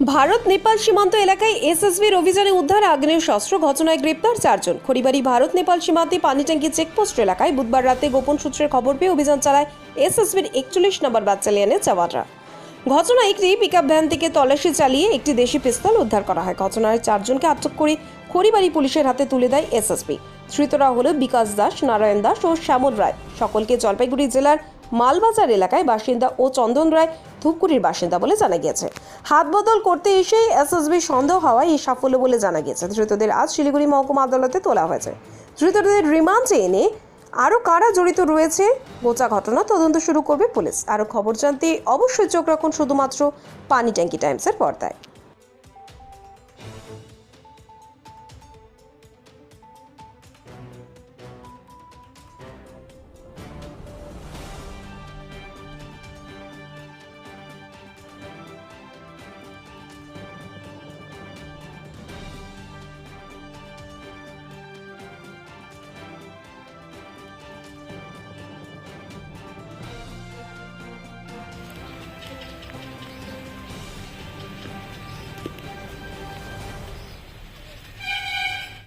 ভারত নেপাল সীমান্ত এলাকায় এসএসবির অভিযানে উদ্ধার, আগ্নেয় শস্ত্র ঘটনায় গ্রেপ্তার চারজন। খড়িবাড়ি ভারত নেপাল সীমান্তে পানিট্যাঙ্কি চেকপোস্ট এলাকায় বুধবার রাতে গোপন সূত্রের খবর পেয়ে অভিযান চালায় এসএসবির একচল্লিশ নম্বর ব্যাটালিয়নের জওয়ানরা। ঘটনায় একটি পিকআপ ভ্যান থেকে তল্লাশি চালিয়ে একটি দেশি পিস্তল উদ্ধার করা হয়। ঘটনায় চারজনকে আটক করে খড়িবাড়ি পুলিশের হাতে তুলে দেয় এসএসবি। ধৃতরা হল বিকাশ দাস, নারায়ণ দাস ও শ্যামল রায়। সকলকে জলপাইগুড়ি জেলার মালবাজার এলাকায় বাসিন্দা ও চন্দন রায় ধূপগুড়ির বাসিন্দা বলে জানা গিয়েছে। হাত বদল করতে এসেই এসএসবি সন্দেহ হওয়ায় এই সাফল্য বলে জানা গিয়েছে। ধৃতদের আজ শিলিগুড়ি মহকুমা আদালতে তোলা হয়েছে। ধৃতদের রিমান্ডে এনে আরও কারা জড়িত রয়েছে গোচা ঘটনা তদন্ত শুরু করবে পুলিশ। আরও খবর জানতে অবশ্যই চোখ রাখুন শুধুমাত্র পানি ট্যাঙ্কি টাইমসের পর্দায়।